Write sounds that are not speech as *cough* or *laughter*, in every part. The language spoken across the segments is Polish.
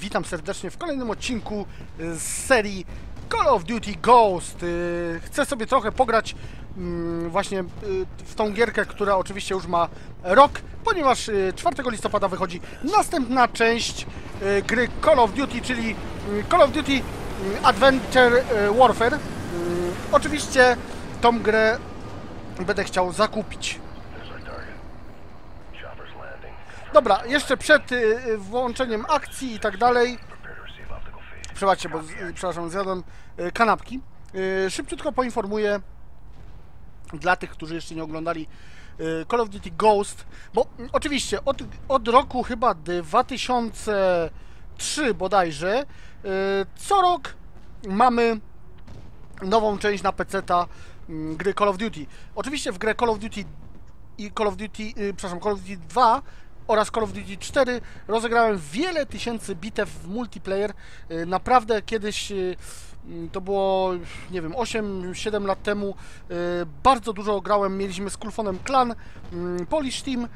Witam serdecznie w kolejnym odcinku y, z serii Call of Duty Ghost. Y, Chcę sobie trochę pograć mm, właśnie y, w tą gierkę, która oczywiście już ma rok, ponieważ y, 4 listopada wychodzi następna część gry Call of Duty, czyli Call of Duty Adventure Warfare. Oczywiście tą grę będę chciał zakupić. Dobra, jeszcze przed y, y, włączeniem akcji i tak dalej. Przebaczcie, bo y, przepraszam, zjadłem y, kanapki. Y, Szybciutko poinformuję dla tych, którzy jeszcze nie oglądali y, Call of Duty Ghost, bo mm, oczywiście od, od roku chyba 2003 bodajże, co rok mamy nową część na PC-ta mm, gry Call of Duty. Oczywiście w grę Call of Duty i Call of Duty, przepraszam, Call of Duty 2 oraz Call of Duty 4 rozegrałem wiele tysięcy bitew w multiplayer. Y, Naprawdę kiedyś y, mm, to było, nie wiem, 8-7 lat temu. y, Bardzo dużo grałem, mieliśmy z Kulfonem Clan, mm, Polish Team,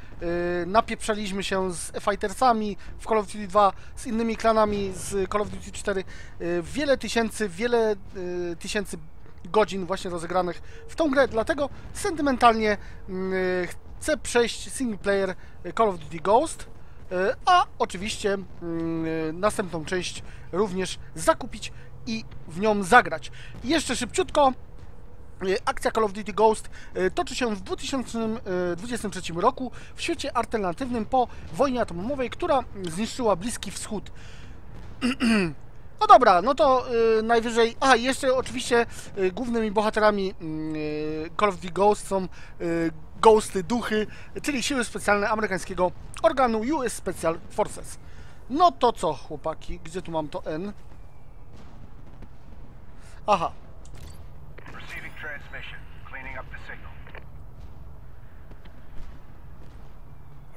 napieprzaliśmy się z Fightersami w Call of Duty 2, z innymi klanami z Call of Duty 4. Y, Wiele tysięcy, wiele tysięcy godzin właśnie rozegranych w tą grę, dlatego sentymentalnie mm, chcę przejść single player Call of Duty Ghost, y, a oczywiście mm, następną część również zakupić i w nią zagrać. Jeszcze szybciutko, y, Akcja Call of Duty Ghost toczy się w 2023 roku w świecie alternatywnym po wojnie atomowej, która zniszczyła Bliski Wschód. *clears throat* No dobra, no to najwyżej. A, jeszcze oczywiście głównymi bohaterami y, Call of Duty Ghost są Ghosty, duchy, czyli siły specjalne amerykańskiego organu US Special Forces. No to co, chłopaki? Gdzie tu mam to N? Aha,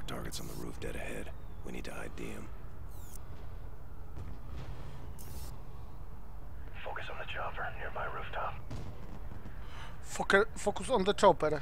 target's on the roof dead ahead. We need to ID him. Focus on the chopper nearby rooftop. Foker, focus on the chopper.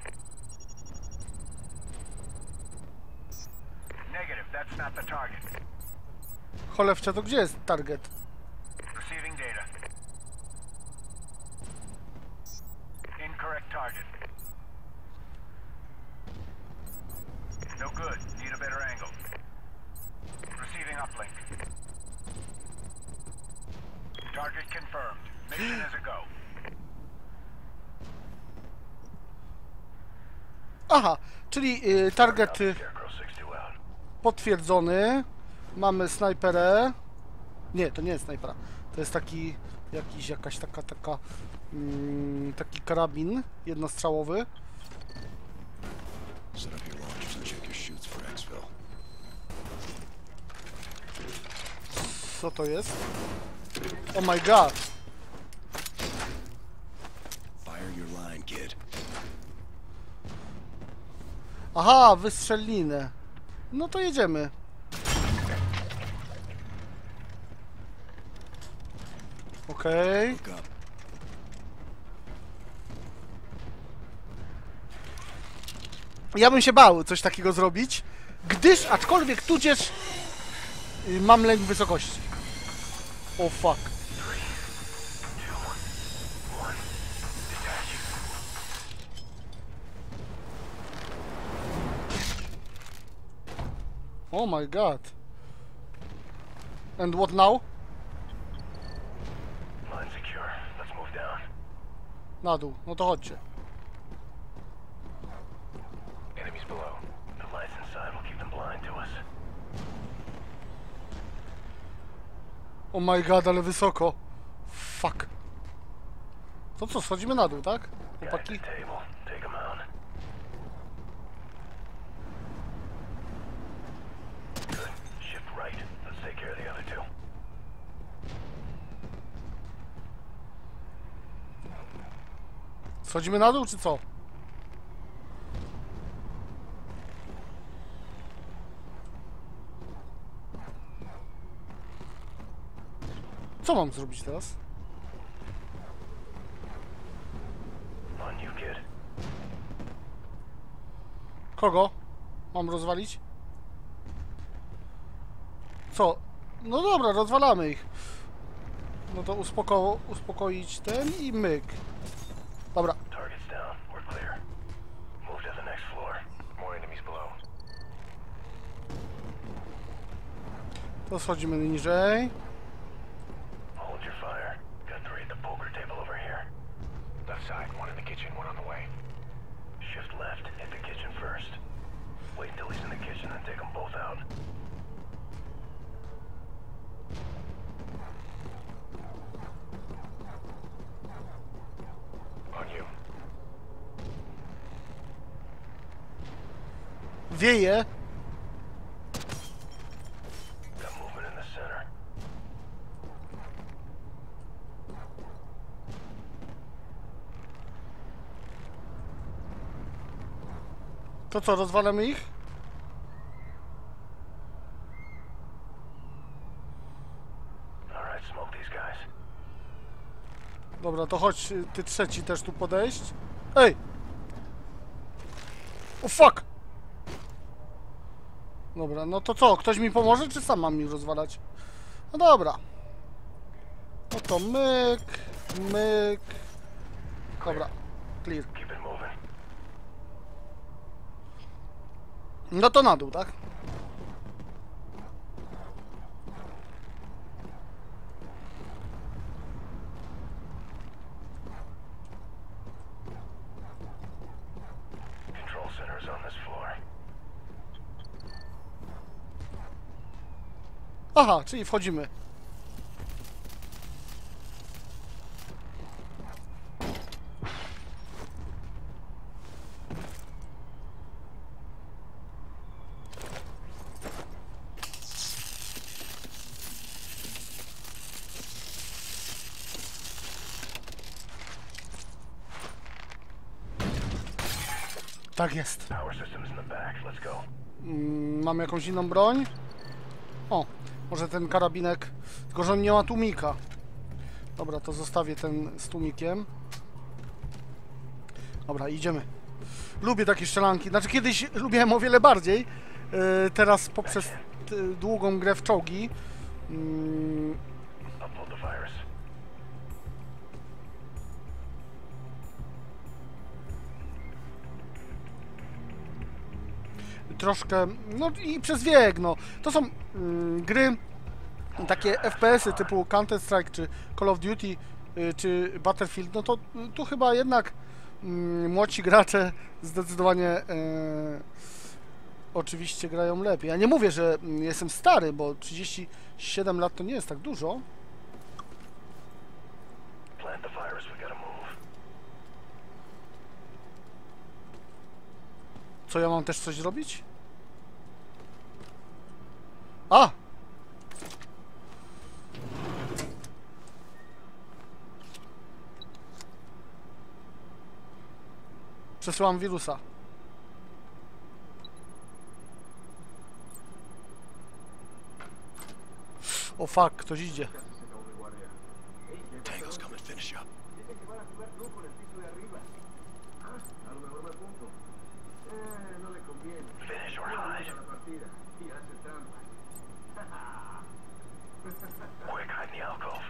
Cholewcze, to gdzie jest target? Receiving data. Incorrect target. No good. Need a better angle. Receiving uplink. Target confirmed. Mission is a go. Aha, czyli y, target y, Scarecrow 6-2 out. Potwierdzony. Mamy snajperę. Nie, to nie jest snajpera. To jest taki, jakiś, jakaś taka, taka, mm, taki karabin jednostrzałowy. Co to jest? Oh my god. Aha, wystrzelinę. No to jedziemy. Okej. Up. Ja bym się bał coś takiego zrobić, gdyż, aczkolwiek tudzież y, mam lęk wysokości. O fuck. Oh my god. And what now? Line secure. Let's move down. Na dół. No to chodźcie. Enemies below. The lights inside will keep them blind to us. Oh my god, ale wysoko. Fuck. To co, schodzimy na dół, tak? Chłopaki? Schodzimy na dół, czy co? Co mam zrobić teraz? Kogo? Mam rozwalić? Co? No dobra, rozwalamy ich. No to uspoko uspokoić ten i myk. Dobra, to schodzimy niżej. Hold To co, rozwalamy ich? Dobra, to chodź ty trzeci też tu podejść. Ej! O fuck! Dobra, no to co? Ktoś mi pomoże, czy sam mam ich rozwalać? No dobra. No to myk, myk. Dobra, clear. No to na dół, tak? Aha, czyli wchodzimy. Tak jest. Mm, Mam jakąś inną broń? O, może ten karabinek. Tylko, że on nie ma tłumika. Dobra, to zostawię ten z tłumikiem. Dobra, idziemy. Lubię takie strzelanki. Znaczy, kiedyś *laughs* lubiłem o wiele bardziej. Yy, teraz poprzez długą grę w czołgi. mm, troszkę, no i przez wiek, no. To są mm, gry, takie FPS-y typu Counter-Strike, czy Call of Duty, y, czy Battlefield, no to y, tu chyba jednak mm, młodsi gracze zdecydowanie e, oczywiście grają lepiej. Ja nie mówię, że mm, jestem stary, bo 37 lat to nie jest tak dużo. Co, ja mam też coś zrobić? A! Przesyłam wirusa. O fuck, ktoś idzie. Tango's coming. Finish up. Finish or hide. Quick, hide in the alcove.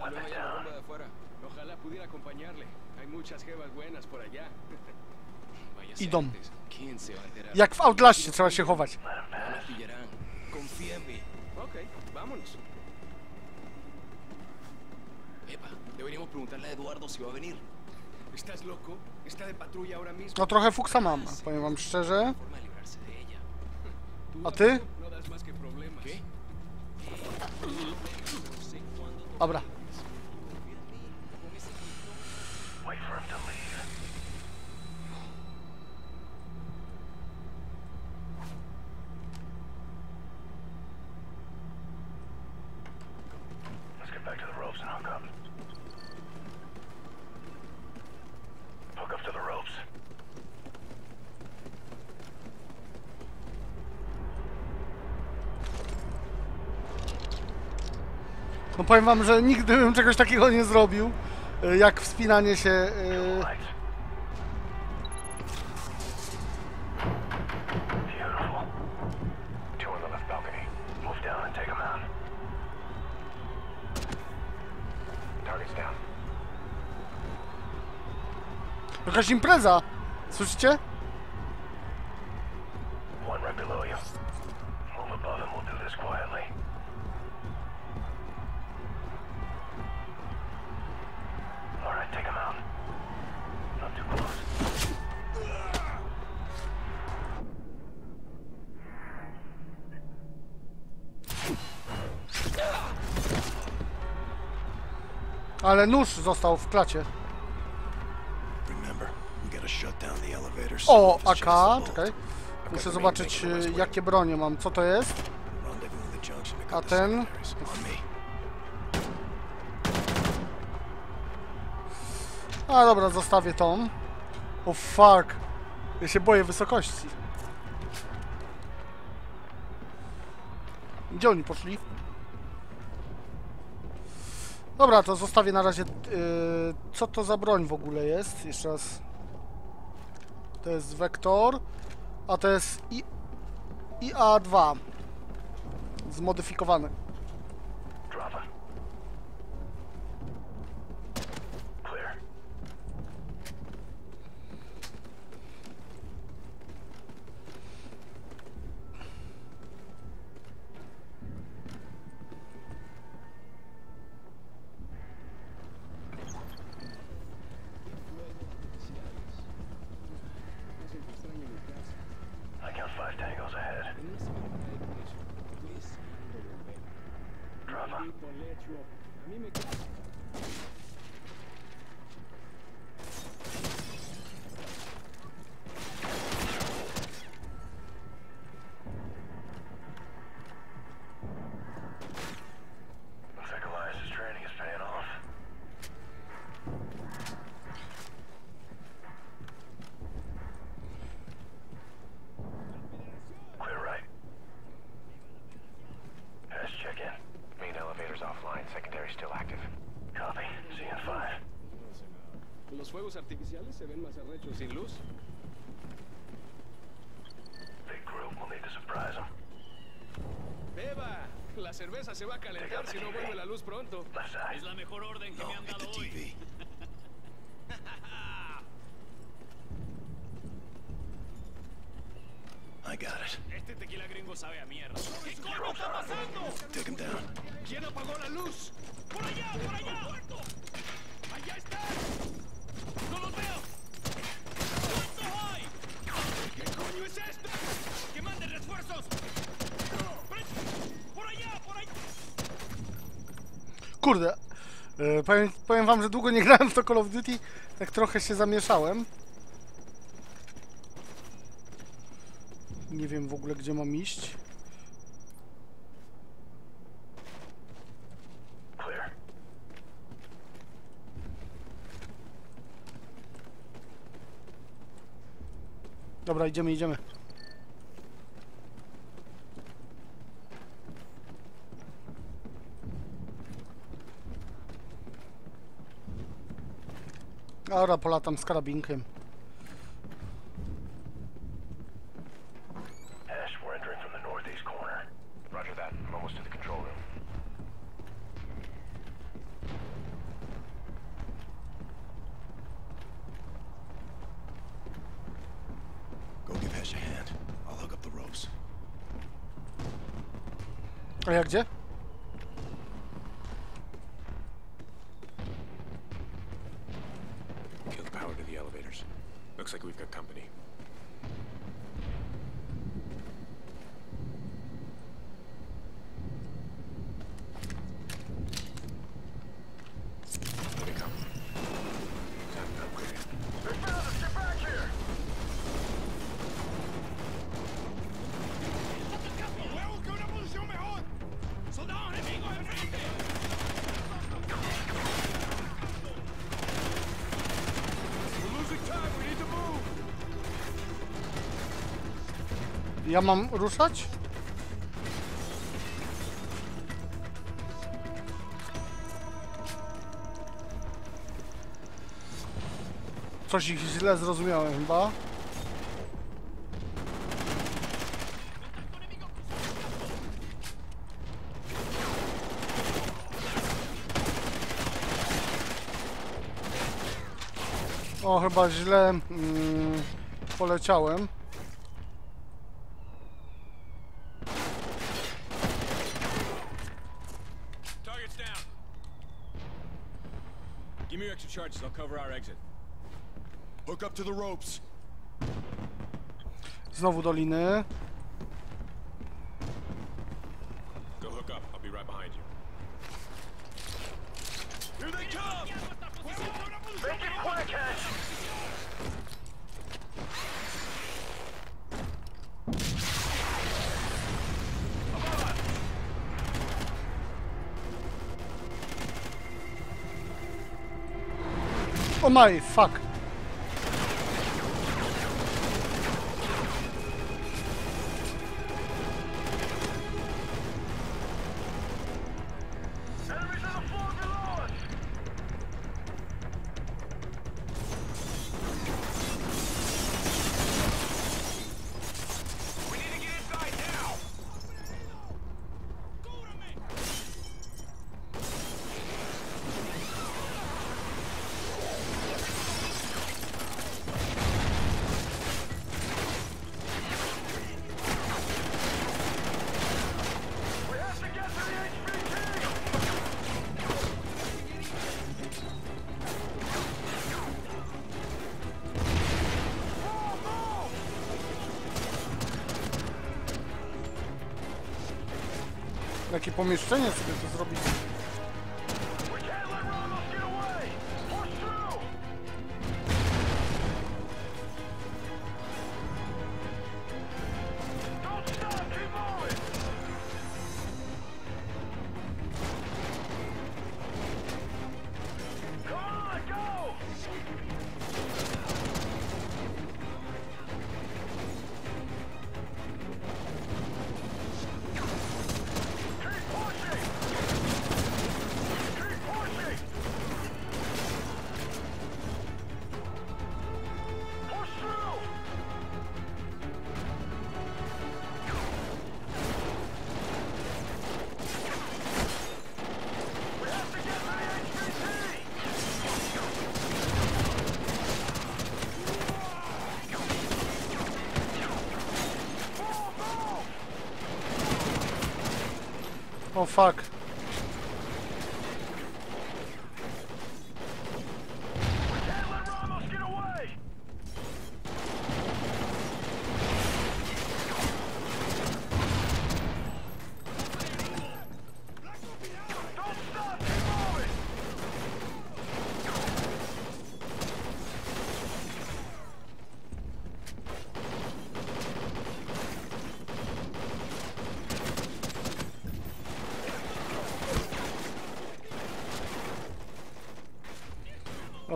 Weapon down. Ojalá pudiera acompañarle. Hay muchas jevas buenas por allá. *laughs* Idą. Jak w Outlaście trzeba się chować. No. Confía en mí. Ok, vámonos. Epa, deberíamos preguntarle a Eduardo si va a venir. ¿Estás loco? Está de patrulla ahora mismo. No trochę fuksa mam, powiem wam szczerze. *laughs* ¿A ty? No. ¿Qué? Dobra. Wait for him to leave. Let's get back to the ropes and hook up. No powiem wam, że nigdy bym czegoś takiego nie zrobił, y, jak wspinanie się... down. Jakaś impreza! Słyszycie? One right below you. Move above and we'll do this quietly. Ale nóż został w klacie. O, AK, czekaj. Muszę zobaczyć, west jakie bronie mam. Co to jest? A ten? A dobra, zostawię tą. O fuck. Ja się boję wysokości. Gdzie oni poszli? Dobra, to zostawię na razie. Yy, co to za broń w ogóle jest? Jeszcze raz. To jest Vektor, a to jest I, IA2. Zmodyfikowany. Los fuegos artificiales se ven más arrechos sin luz. Big group, we'll need to surprise them. Beba, la cerveza se va a calentar si no vuelve la luz pronto. Side. la mejor orden que me han dado hoy. I got it. Este tequila gringo sabe a mierda. ¿Qué coño está pasando? Take him down. ¿Quién apagó la luz? ¡Por allá, por. ¡Allá Kurde, e, powiem, powiem wam, że długo nie grałem w to Call of Duty, tak trochę się zamieszałem. Nie wiem w ogóle gdzie mam iść. Dobra, idziemy, idziemy. Room. Go give Hesh a hand. I'll hook up the ropes. A ja gdzie? Ja mam ruszać? Coś ich źle zrozumiałem chyba. O, chyba źle mm, poleciałem. Give me your extra charges. I'll cover our exit. Hook up to the ropes. Znowu doliny. Go hook up. I'll be right behind you. Here they come! Make it quick, Oh my fuck. Jakie pomieszczenie sobie to zrobić? O fuck.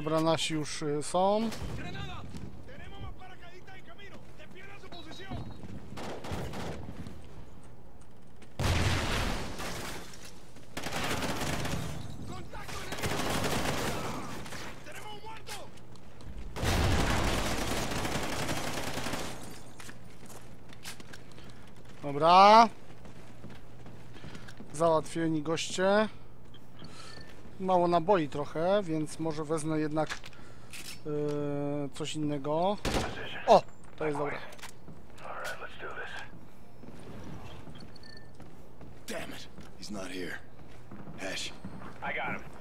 Dobra, nasi już y, są. Dobra. Załatwieni goście. Mało naboi trochę, więc może wezmę jednak yy, coś innego. O! To jest dobre. Alright, let's do this. Damn it. He's not here. Hesh, I got him.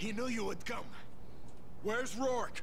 he knew you would come. Where's Rourke?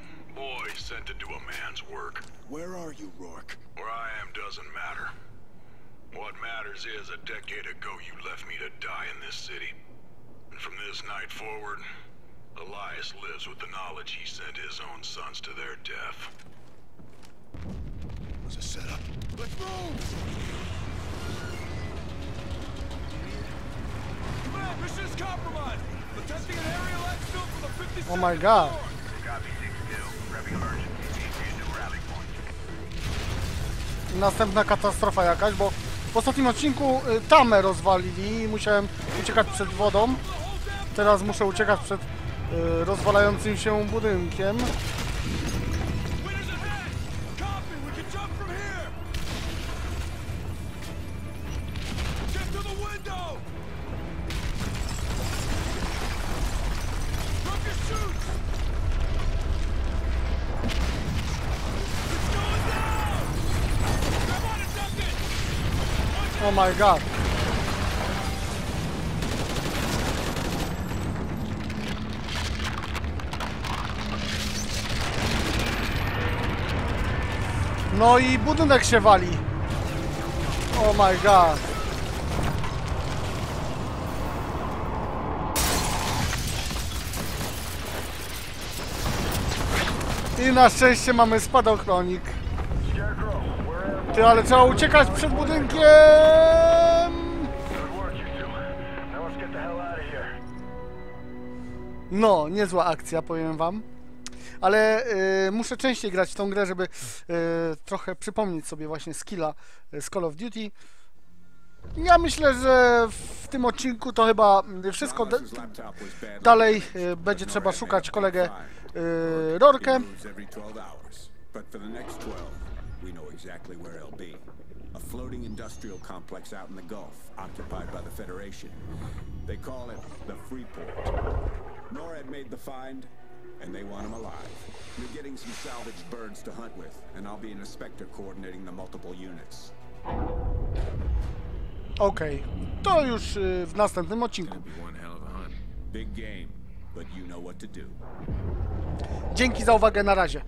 Boys sent to do a man's work. Where are you, Rourke? Where I am doesn't matter. What matters is a decade ago you left me to die in this city. And from this night forward, Elias lives with the knowledge he sent his own sons to their death. Was a setup. Let's move! Command, mission is compromised. Attempting an aerial exfil from the 52nd Oh my god. Copy Następna katastrofa jakaś, bo w ostatnim odcinku y, tamę rozwalili i musiałem uciekać przed wodą. Teraz muszę uciekać przed y, rozwalającym się budynkiem. Oh my god. No i budynek się wali. Oh my god. I na szczęście mamy spadochronik. Ty, ale trzeba uciekać przed budynkiem! No, niezła akcja, powiem wam. Ale y, muszę częściej grać w tą grę, żeby y, trochę przypomnieć sobie właśnie skilla y, z Call of Duty. Ja myślę, że w tym odcinku to chyba y, wszystko. Da- dalej y, będzie trzeba szukać kolegę y, Rorkę. Moves every 12 hours. But for the next 12, we know exactly where he'll be. A floating industrial complex out in the Gulf, occupied by the Federation. They call it the Freeport. NORAD made the find, and they want him alive. We're getting some salvaged birds to hunt with, and I'll be an inspector coordinating the multiple units. Okej, to już y, w następnym odcinku. Be one hell of a hunt. Big game, but you know what to do. Dzięki za uwagę, na razie.